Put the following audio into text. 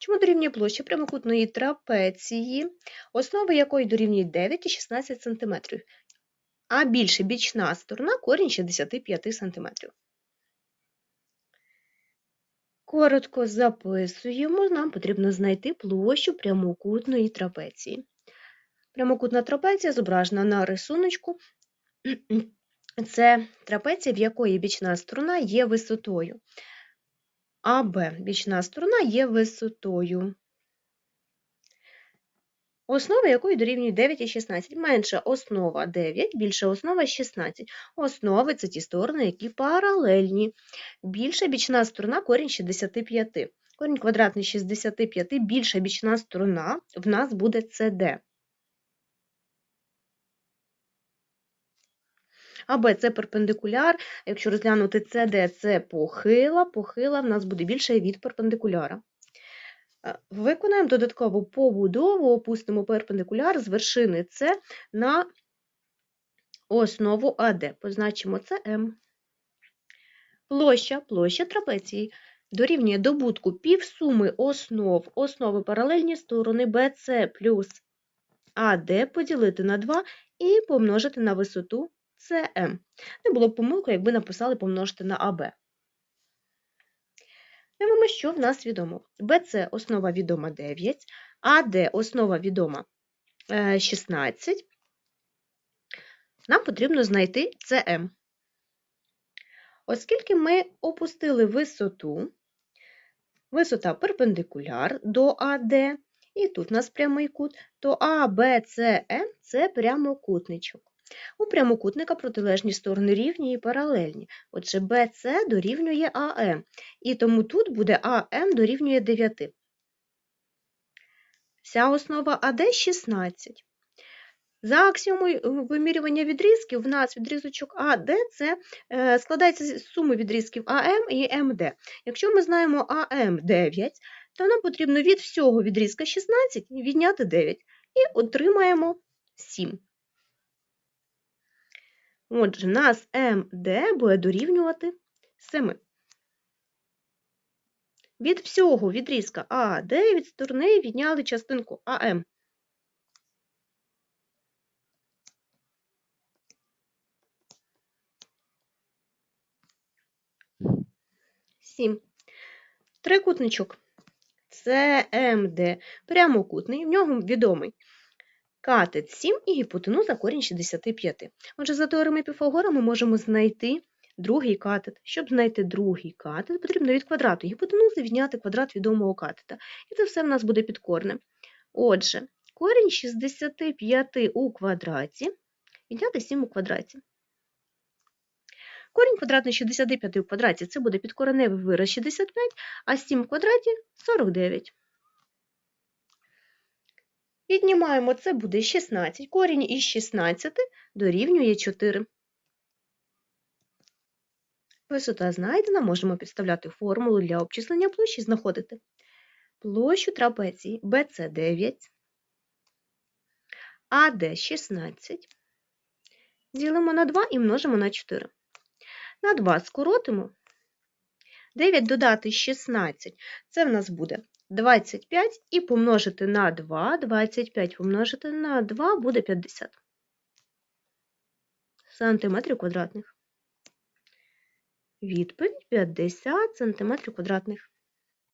Чому дорівнює площа прямокутної трапеції, основа якої дорівнює 9 і 16 см, а більше бічна сторона корінь 65 см. Коротко записуємо, нам потрібно знайти площу прямокутної трапеції. Прямокутна трапеція зображена на рисуночку. Це трапеція, в якої бічна сторона є висотою. АБ бічна сторона є висотою. Основа якої дорівнює 9 і 16. Менша основа 9, більша основа 16. Основи це ті сторони, які паралельні. Більша бічна сторона корінь 65. Корінь квадратний 65, більша бічна сторона в нас буде CD. АБ це перпендикуляр. Якщо розглянути CD, це похила, похила в нас буде більше від перпендикуляра. Е, Виконаємо додаткову побудову, опустимо перпендикуляр з вершини С на основу АД. Позначимо це М. Площа, площа трапеції дорівнює добутку півсуми основ, основи паралельні сторони BC плюс АД поділити на 2 і помножити на висоту СМ. Не було б помилки, якби написали помножити на АБ. Дивимося, що в нас відомо. BC основа відома 9, АД основа відома е, 16. Нам потрібно знайти CM. Оскільки ми опустили висоту, висота перпендикуляр до АД, і тут у нас прямий кут, то АБЦМ це прямокутничок. У прямокутника протилежні сторони рівні і паралельні. Отже, BC дорівнює АМ. І тому тут буде АМ дорівнює 9. Вся основа АД 16. За аксіомою вимірювання відрізків, в нас відрізочок АД це е, складається з суми відрізків АМ і МД. Якщо ми знаємо АМ 9, то нам потрібно від всього відрізка 16 відняти 9 і отримаємо 7. Отже, нас МД буде дорівнювати 7. Від всього відрізка АД від сторони відняли частинку АМ. Трикутничок. ЦМД прямокутний, в нього відомий катет 7 і гіпотенуза корінь 65. Отже, за теоремою Піфагора ми можемо знайти другий катет. Щоб знайти другий катет, потрібно від квадрату гіпотенузи відняти квадрат відомого катета. І це все в нас буде підкорне. Отже, корінь 65 у квадраті відняти 7 у квадраті. Корінь квадратний 65 у квадраті це буде підкореневий вираз 65, а 7 в квадраті 49. Віднімаємо, це буде 16. Корінь із 16 дорівнює 4. Висота знайдена, можемо підставляти формулу для обчислення площі, знаходити площу трапеції BC 9, AD 16. Ділимо на 2 і множимо на 4. На 2 скоротимо. 9 додати 16, це в нас буде 25 і помножити на 2, 25 помножити на 2 буде 50 сантиметрів квадратних. Відповідь 50 сантиметрів квадратних.